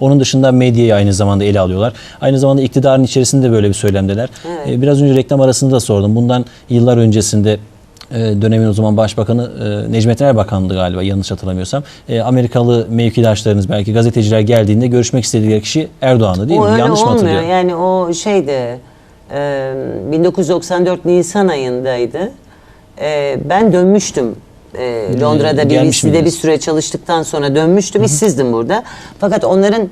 Onun dışında medyayı aynı zamanda ele alıyorlar. Aynı zamanda iktidarın içerisinde böyle bir söylemdeler. E, biraz önce reklam arasında da sordum. Bundan yıllar öncesinde e, dönemin o zaman başbakanı e, Necmettin Erbakan'dı galiba yanlış hatırlamıyorsam. E, Amerikalı mevkidaşlarınız belki gazeteciler geldiğinde görüşmek istedikleri kişi Erdoğan'dı değil o mi? öyle Yanlış mı olmuyor. hatırlıyorum? Yani o şeyde e, 1994 Nisan ayındaydı. Ben dönmüştüm. E, Londra'da gelmiş BBC'de bir miydiniz? süre çalıştıktan sonra dönmüştüm. İşsizdim burada. Fakat onların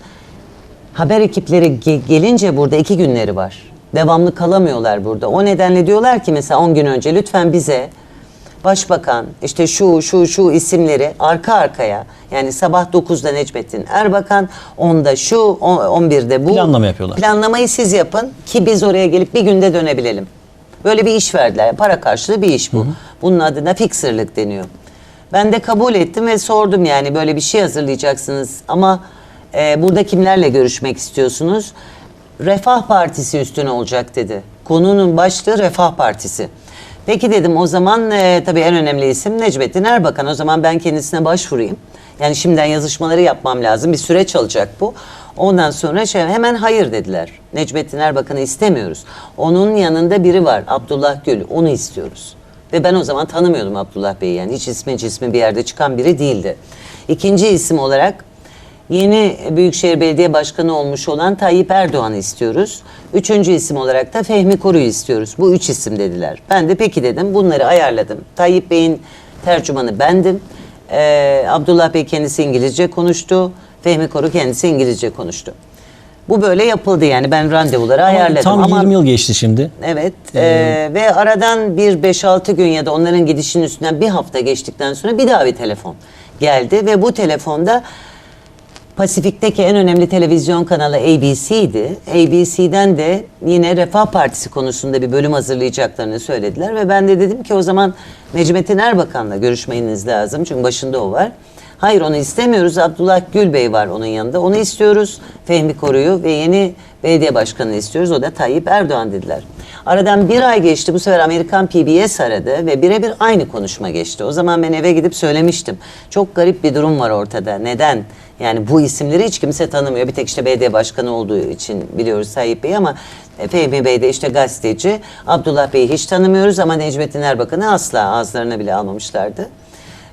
haber ekipleri ge- gelince burada iki günleri var. Devamlı kalamıyorlar burada. O nedenle diyorlar ki mesela 10 gün önce lütfen bize Başbakan işte şu şu şu isimleri arka arkaya yani sabah 9'da Necmettin Erbakan 10'da şu on- 11'de bu. Planlama yapıyorlar. Planlamayı siz yapın ki biz oraya gelip bir günde dönebilelim. Böyle bir iş verdiler. Para karşılığı bir iş bu. Bunun adına fixerlık deniyor. Ben de kabul ettim ve sordum yani böyle bir şey hazırlayacaksınız ama e, burada kimlerle görüşmek istiyorsunuz? Refah Partisi üstüne olacak dedi. Konunun başlığı Refah Partisi. Peki dedim o zaman e, tabii en önemli isim Necmettin Erbakan. O zaman ben kendisine başvurayım. Yani şimdiden yazışmaları yapmam lazım. Bir süreç alacak bu. Ondan sonra şey, hemen hayır dediler. Necmettin Erbakan'ı istemiyoruz. Onun yanında biri var Abdullah Gül. Onu istiyoruz. Ve ben o zaman tanımıyordum Abdullah Bey'i. Yani hiç ismi cismi bir yerde çıkan biri değildi. İkinci isim olarak Yeni Büyükşehir Belediye Başkanı olmuş olan Tayyip Erdoğan'ı istiyoruz. Üçüncü isim olarak da Fehmi Koru'yu istiyoruz. Bu üç isim dediler. Ben de peki dedim. Bunları ayarladım. Tayyip Bey'in tercümanı bendim. Ee, Abdullah Bey kendisi İngilizce konuştu. Fehmi Koru kendisi İngilizce konuştu. Bu böyle yapıldı yani ben randevuları ayarladım. Tam Ama 20 yıl geçti şimdi. Evet ee, ve aradan bir 5-6 gün ya da onların gidişinin üstünden bir hafta geçtikten sonra bir daha bir telefon geldi ve bu telefonda Pasifik'teki en önemli televizyon kanalı ABC'ydi. ABC'den de yine Refah Partisi konusunda bir bölüm hazırlayacaklarını söylediler ve ben de dedim ki o zaman Necmettin Erbakan'la görüşmeniz lazım çünkü başında o var. Hayır onu istemiyoruz. Abdullah Gül Bey var onun yanında. Onu istiyoruz. Fehmi Koru'yu ve yeni belediye başkanı istiyoruz. O da Tayyip Erdoğan dediler. Aradan bir ay geçti. Bu sefer Amerikan PBS aradı ve birebir aynı konuşma geçti. O zaman ben eve gidip söylemiştim. Çok garip bir durum var ortada. Neden? Yani bu isimleri hiç kimse tanımıyor. Bir tek işte belediye başkanı olduğu için biliyoruz Tayyip Bey ama e, Fehmi Bey de işte gazeteci. Abdullah Bey'i hiç tanımıyoruz ama Necmettin Erbakan'ı asla ağızlarına bile almamışlardı.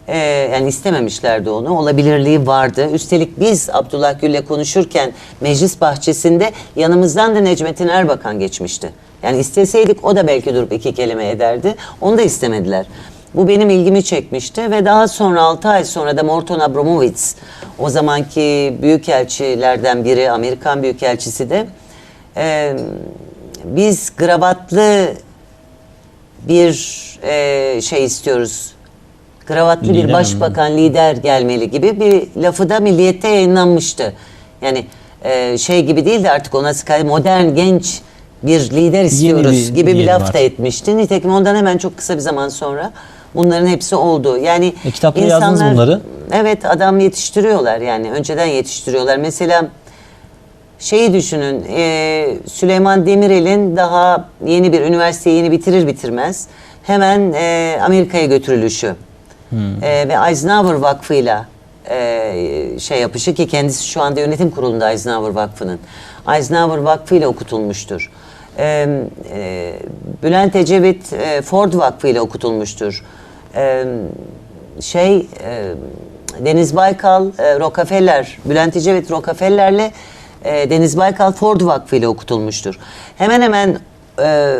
Ee, yani istememişlerdi onu. Olabilirliği vardı. Üstelik biz Abdullah Gül'le konuşurken meclis bahçesinde yanımızdan da Necmettin Erbakan geçmişti. Yani isteseydik o da belki durup iki kelime ederdi. Onu da istemediler. Bu benim ilgimi çekmişti ve daha sonra 6 ay sonra da Morton Abramovitz o zamanki büyükelçilerden biri Amerikan büyükelçisi de e, biz gravatlı bir e, şey istiyoruz. Kravatlı Lider bir mi? başbakan, lider gelmeli gibi bir lafı da Milliyet'te yayınlanmıştı. Yani e, şey gibi değil de artık ona modern, genç bir lider istiyoruz bir gibi bir diyelim laf da artık. etmişti. Nitekim ondan hemen çok kısa bir zaman sonra bunların hepsi oldu. Yani E, kitapta yazdınız bunları. Evet adam yetiştiriyorlar yani önceden yetiştiriyorlar. Mesela şeyi düşünün e, Süleyman Demirel'in daha yeni bir üniversiteyi yeni bitirir bitirmez hemen e, Amerika'ya götürülüşü E, ve Eisenhower Vakfı'yla e, şey yapışı ki kendisi şu anda yönetim kurulunda Eisenhower Vakfı'nın Eisenhower Vakfı'yla okutulmuştur. E, e, Bülent Ecevit e, Ford Vakfı'yla okutulmuştur. E, şey e, Deniz Baykal e, Rockefeller, Bülent Ecevit Rockefeller'le e, Deniz Baykal Ford Vakfı ile okutulmuştur. Hemen hemen e,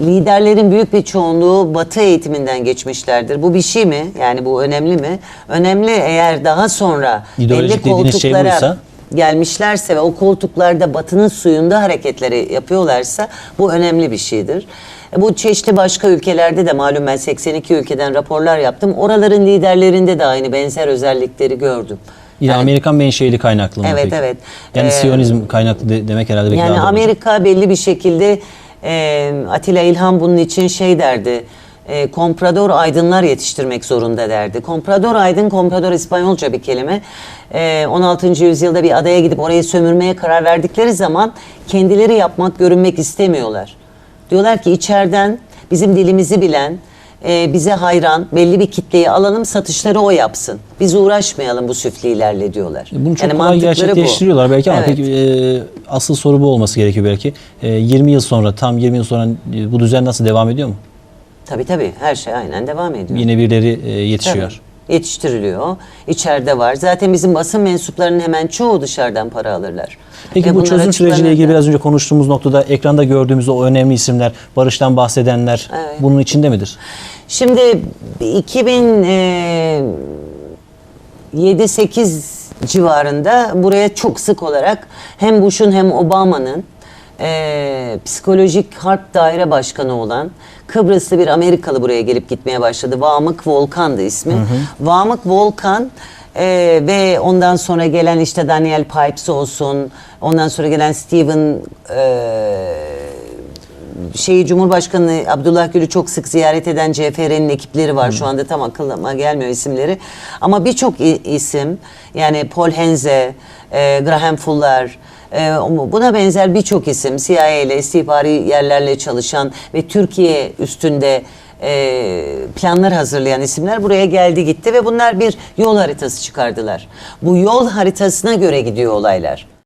liderlerin büyük bir çoğunluğu Batı eğitiminden geçmişlerdir. Bu bir şey mi? Yani bu önemli mi? Önemli eğer daha sonra İdeolojik belli şey koltuklara buysa? Gelmişlerse ve o koltuklarda batının suyunda hareketleri yapıyorlarsa bu önemli bir şeydir. E, Bu çeşitli başka ülkelerde de malum ben 82 ülkeden raporlar yaptım. Oraların liderlerinde de aynı benzer özellikleri gördüm. Yine Amerikan menşeili kaynaklı mı Evet, peki? evet. Yani Ee, Siyonizm kaynaklı de- demek herhalde Yani. Amerika belli bir şekilde e, Atilla İlhan bunun için şey derdi. E, komprador aydınlar yetiştirmek zorunda derdi. Komprador aydın, komprador İspanyolca bir kelime. E, 16. yüzyılda bir adaya gidip orayı sömürmeye karar verdikleri zaman kendileri yapmak, görünmek istemiyorlar. Diyorlar ki içeriden bizim dilimizi bilen, e, bize hayran, belli bir kitleyi alalım, satışları o yapsın. Biz uğraşmayalım bu süflilerle diyorlar. Bunu çok Yani kolay mantıkları bu. gerçekleştiriyorlar belki ama Evet. peki e, asıl soru bu olması gerekiyor belki. E, 20 yıl sonra tam 20 yıl sonra e, bu düzen nasıl devam ediyor mu? Tabii tabii her şey aynen devam ediyor. Yine birileri e, yetişiyor. Tabii, yetiştiriliyor. İçeride var. Zaten bizim basın mensuplarının hemen çoğu dışarıdan para alırlar. Peki Ve bu çözüm süreciyle ilgili biraz önce konuştuğumuz noktada ekranda gördüğümüz o önemli isimler, Barış'tan bahsedenler Evet. bunun içinde midir? Şimdi 2000 e, 7-8 civarında buraya çok sık olarak hem Bush'un hem Obama'nın e, psikolojik harp daire başkanı olan Kıbrıslı bir Amerikalı buraya gelip gitmeye başladı. Vamık Volkan'dı ismi. Vamık Volkan e, ve ondan sonra gelen işte Daniel Pipes olsun, ondan sonra gelen Steven e, şeyi Cumhurbaşkanı Abdullah Gül'ü çok sık ziyaret eden CFR'nin ekipleri var. Şu anda tam aklıma gelmiyor isimleri. Ama birçok isim yani Paul Henze, e, Graham Fuller, e, buna benzer birçok isim CIA ile istihbari yerlerle çalışan ve Türkiye üstünde e, planlar hazırlayan isimler buraya geldi gitti ve bunlar bir yol haritası çıkardılar. Bu yol haritasına göre gidiyor olaylar.